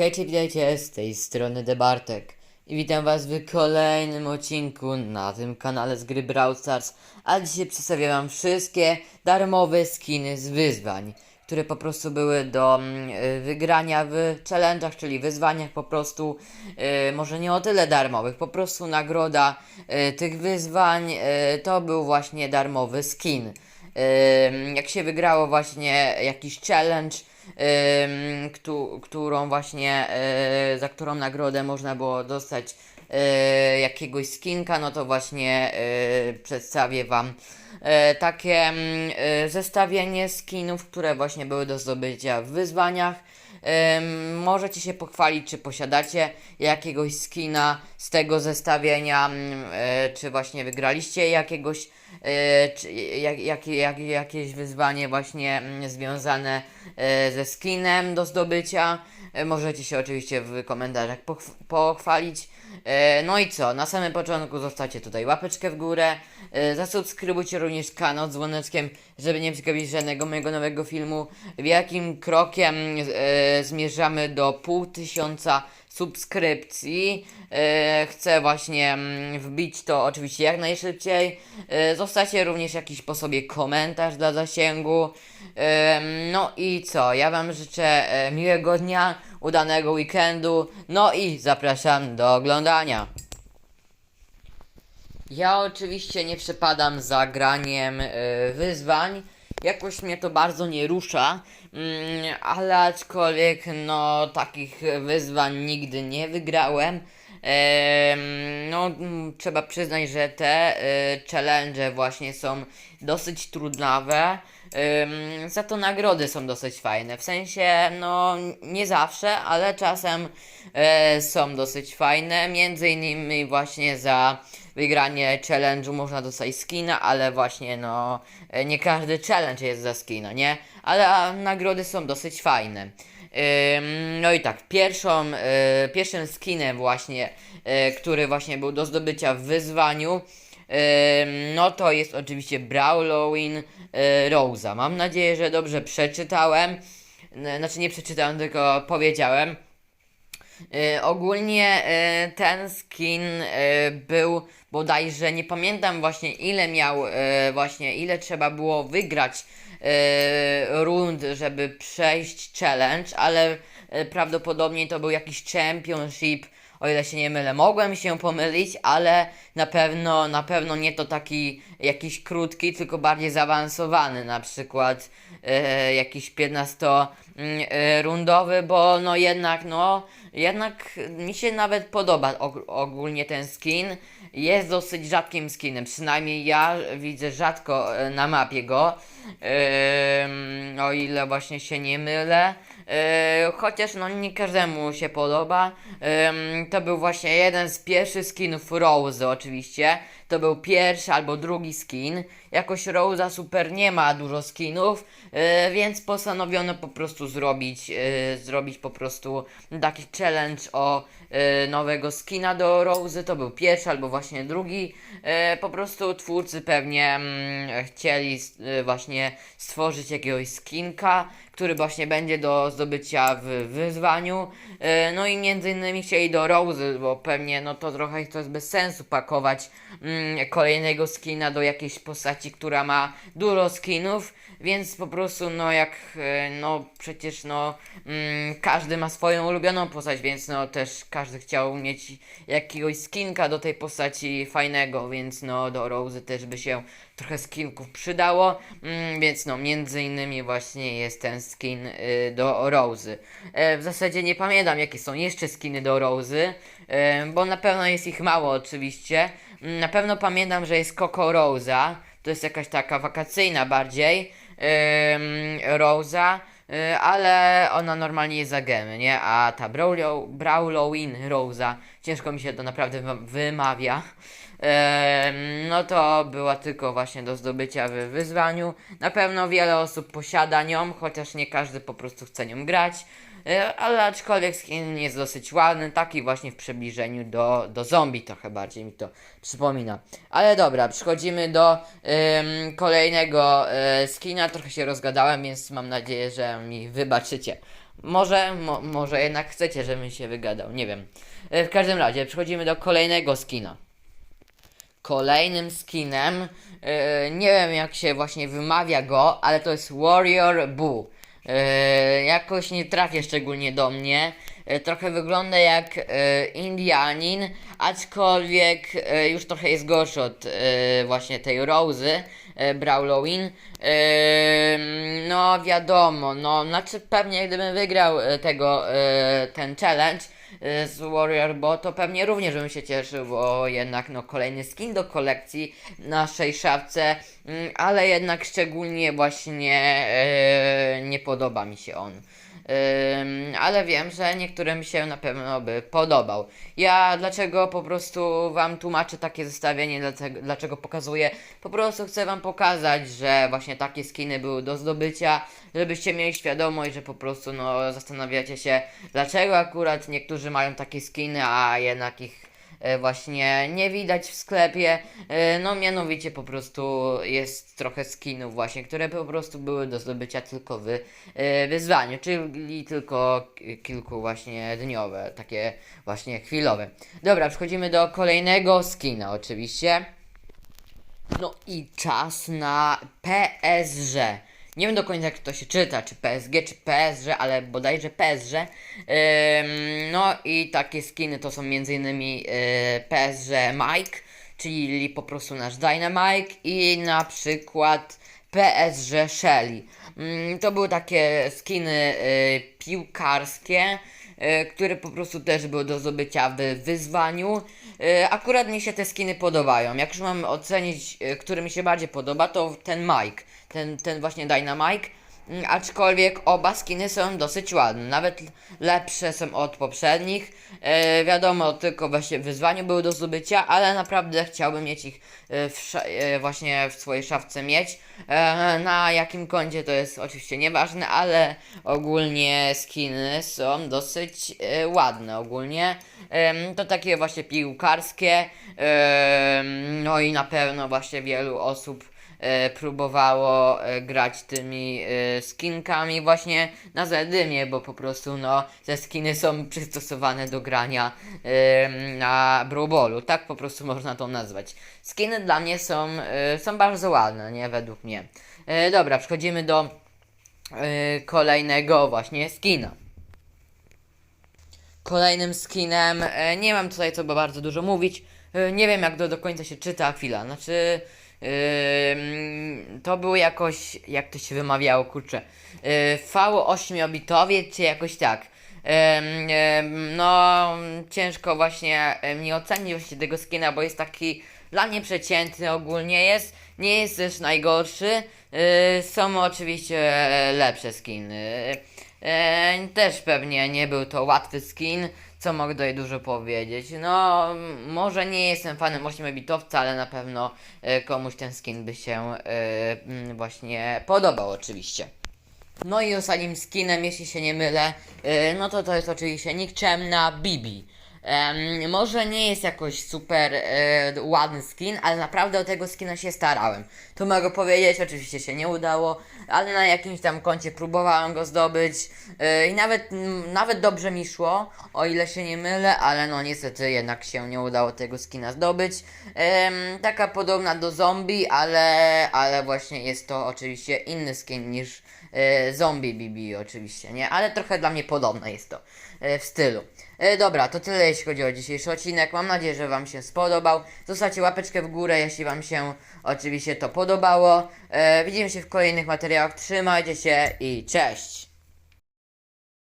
Hejcie, witajcie, z tej strony Debartek i witam was w kolejnym odcinku na tym kanale z gry Brawl Stars, a dzisiaj przedstawię wam wszystkie darmowe skiny z wyzwań, które po prostu były do mm, y, wygrania w challenge'ach, czyli wyzwaniach po prostu, y, może nie o tyle darmowych, po prostu nagroda y, tych wyzwań to był właśnie darmowy skin. Jak się wygrało właśnie jakiś challenge, któ- którą właśnie, y, za którą nagrodę można było dostać y, jakiegoś skinka, no to właśnie y, przedstawię wam takie mm, zestawienie skinów, które właśnie były do zdobycia w wyzwaniach. Możecie się pochwalić, czy posiadacie jakiegoś skina z tego zestawienia, mm, y, czy właśnie wygraliście jakiegoś, y, czy jak, jak, jak, jakieś wyzwanie właśnie mm, związane y, ze skinem do zdobycia. Y, możecie się oczywiście w komentarzach pochw- pochwalić. E, No i co? Na samym początku zostawcie tutaj łapeczkę w górę. E, Zasubskrybujcie również kanał z dzwoneczkiem, żeby nie przegapić żadnego mojego nowego filmu. W jakim krokiem e, zmierzamy do pół tysiąca subskrypcji. E, chcę właśnie mm, wbić to oczywiście jak najszybciej. E, zostawcie również jakiś po sobie komentarz dla zasięgu. E, no i co? Ja Wam życzę miłego dnia, udanego weekendu. No i zapraszam do oglądania. Ja oczywiście nie przepadam za graniem wyzwań. Jakoś mnie to bardzo nie rusza, mm, ale aczkolwiek no takich wyzwań nigdy nie wygrałem. Em, no mm, trzeba przyznać, że te y, challenge właśnie są dosyć trudnawe. Za to nagrody są dosyć fajne. W sensie, no nie zawsze, ale czasem e, są dosyć fajne. Między innymi właśnie za wygranie challenge'u można dostać skina, ale właśnie no nie każdy challenge jest za skina, nie? Ale a, nagrody są dosyć fajne. No i tak, pierwszą, e, pierwszym skinem właśnie, e, który właśnie był do zdobycia w wyzwaniu, no to jest oczywiście Brawlowin y, Rosa. Mam nadzieję, że dobrze przeczytałem. Znaczy nie przeczytałem, tylko powiedziałem. Y, ogólnie y, ten skin y, był bodajże, nie pamiętam właśnie ile miał, właśnie ile trzeba było wygrać rund, żeby przejść challenge, ale prawdopodobnie to był jakiś championship, o ile się nie mylę. Mogłem się pomylić, ale na pewno, na pewno nie to taki jakiś krótki, tylko bardziej zaawansowany, na przykład e, jakiś 15-rundowy, bo no jednak, no, jednak mi się nawet podoba og- ogólnie ten skin. Jest dosyć rzadkim skinem, przynajmniej ja widzę rzadko e, na mapie go, Ym, o ile właśnie się nie mylę. Yy, chociaż no nie każdemu się podoba. To był właśnie jeden z pierwszych skinów Rose oczywiście. To był pierwszy albo drugi skin. Jakoś Rose'a super nie ma dużo skinów, yy, więc postanowiono po prostu zrobić, yy, zrobić po prostu taki challenge o yy, nowego skina do Rose. To był pierwszy albo właśnie drugi. Po prostu twórcy pewnie mm, chcieli właśnie stworzyć jakiegoś skinka, który właśnie będzie do zdobycia w wyzwaniu. E, No i między innymi chcieli do Rose, bo pewnie no to trochę to jest bez sensu pakować mm, kolejnego skina do jakiejś postaci, która ma dużo skinów, więc po prostu no jak e, no przecież no mm, każdy ma swoją ulubioną postać, więc no też każdy chciał mieć jakiegoś skinka do tej postaci fajnego, więc no do Rose też by się trochę skinków przydało, mm, więc no między innymi właśnie jest ten skin y, do Rose. E, w zasadzie nie pamiętam jakie są jeszcze skiny do Rose, e, bo na pewno jest ich mało oczywiście. Mm, Na pewno pamiętam, że jest Coco Rosa, to jest jakaś taka wakacyjna bardziej em, Rosa. y, Ale ona normalnie jest za gemy, nie? A ta Brawlow, Brawlowin Rosa, ciężko mi się to naprawdę wym- wymawia. No to była tylko właśnie do zdobycia w wyzwaniu. Na pewno wiele osób posiada nią, chociaż nie każdy po prostu chce nią grać. E, Ale aczkolwiek skin jest dosyć ładny, taki właśnie w przybliżeniu do, do zombie trochę bardziej mi to przypomina. Ale dobra, przechodzimy do kolejnego e, skina. Trochę się rozgadałem, więc mam nadzieję, że mi wybaczycie. Może, mo, może jednak chcecie, żebym się wygadał, nie wiem. E, W każdym razie, przechodzimy do kolejnego skina. Kolejnym skinem, e, nie wiem jak się właśnie wymawia go, ale to jest Warrior Boo. E, jakoś nie trafię szczególnie do mnie. E, trochę wygląda jak Indianin, aczkolwiek już trochę jest gorszy od właśnie tej Rozy, e, Brawlowin. No wiadomo, no znaczy pewnie gdybym wygrał tego, ten challenge, z Warrior Bo, to pewnie również bym się cieszył, bo jednak no kolejny skin do kolekcji naszej szafce, mm, ale jednak szczególnie właśnie y, nie podoba mi się on. Ale wiem, że niektórym się na pewno by podobał. Ja dlaczego po prostu wam tłumaczę takie zestawienie, dlaczego, dlaczego pokazuję? Po prostu chcę wam pokazać, że właśnie takie skiny były do zdobycia, żebyście mieli świadomość, że po prostu no zastanawiacie się, dlaczego akurat niektórzy mają takie skiny, a jednak ich właśnie nie widać w sklepie. E, No mianowicie po prostu jest trochę skinów właśnie, które po prostu były do zdobycia tylko w e, wyzwaniu, czyli tylko kilku właśnie dniowe, takie właśnie chwilowe. Dobra, przechodzimy do kolejnego skina oczywiście. No i czas na PSG. Nie wiem do końca jak to się czyta, czy PSG, czy PSG, ale bodajże PSG. Ym, no i takie skiny to są m.in. Yy, PSG Mike, czyli po prostu nasz Dynamite i na przykład PSG Shelly. To były takie skiny yy, piłkarskie, e, które po prostu też były do zdobycia w wyzwaniu. E, Akurat mi się te skiny podobają. Jak już mam ocenić, e, który mi się bardziej podoba, to ten Mike, ten, ten właśnie Dynamite. Mm, Aczkolwiek oba skiny są dosyć ładne, nawet lepsze są od poprzednich. E, wiadomo, tylko właśnie wyzwaniu były do zdobycia, ale naprawdę chciałbym mieć ich e, w e, właśnie w swojej szafce mieć. E, na jakim koncie to jest oczywiście nieważne, ale ogólnie skiny są dosyć e, ładne ogólnie. Em, to takie właśnie piłkarskie. Em, no i na pewno właśnie wielu osób e, próbowało e, grać tymi e, skinkami właśnie na Zedymie, bo po prostu no te skiny są przystosowane do grania na Brobolu, tak po prostu można to nazwać. Skiny dla mnie są, e, są bardzo ładne, nie według mnie. E, dobra, przechodzimy do e, kolejnego właśnie skina. Kolejnym skinem, e, nie mam tutaj co bardzo dużo mówić, e, nie wiem jak to do końca się czyta, chwila, znaczy to było jakoś, jak to się wymawiało, kurczę, e, V8-bitowie czy jakoś tak. No, ciężko właśnie nie ocenić właśnie tego skina, bo jest taki dla mnie przeciętny ogólnie jest, nie jest też najgorszy. Są oczywiście e, lepsze skiny. Też pewnie nie był to łatwy skin, co mogę tutaj dużo powiedzieć. No, może nie jestem fanem 8-bitowca, ale na pewno e, komuś ten skin by się e, mm, właśnie podobał oczywiście. No i ostatnim skinem, jeśli się nie mylę, yy, no to to jest oczywiście nikczemna Bibi. Em, może nie jest jakoś super e, ładny skin, ale naprawdę o tego skina się starałem. To mogę powiedzieć, oczywiście się nie udało, ale na jakimś tam koncie próbowałem go zdobyć e, i nawet, m, nawet dobrze mi szło, o ile się nie mylę, ale no niestety jednak się nie udało tego skina zdobyć. Taka podobna do zombie, ale, ale właśnie jest to oczywiście inny skin niż e, zombie BB oczywiście, nie? Ale trochę dla mnie podobne jest to e, w stylu. E, dobra, to tyle jeśli chodzi o dzisiejszy odcinek. Mam nadzieję, że Wam się spodobał. Zostawcie łapeczkę w górę, jeśli Wam się oczywiście to podobało. Widzimy się w kolejnych materiałach. Trzymajcie się i cześć!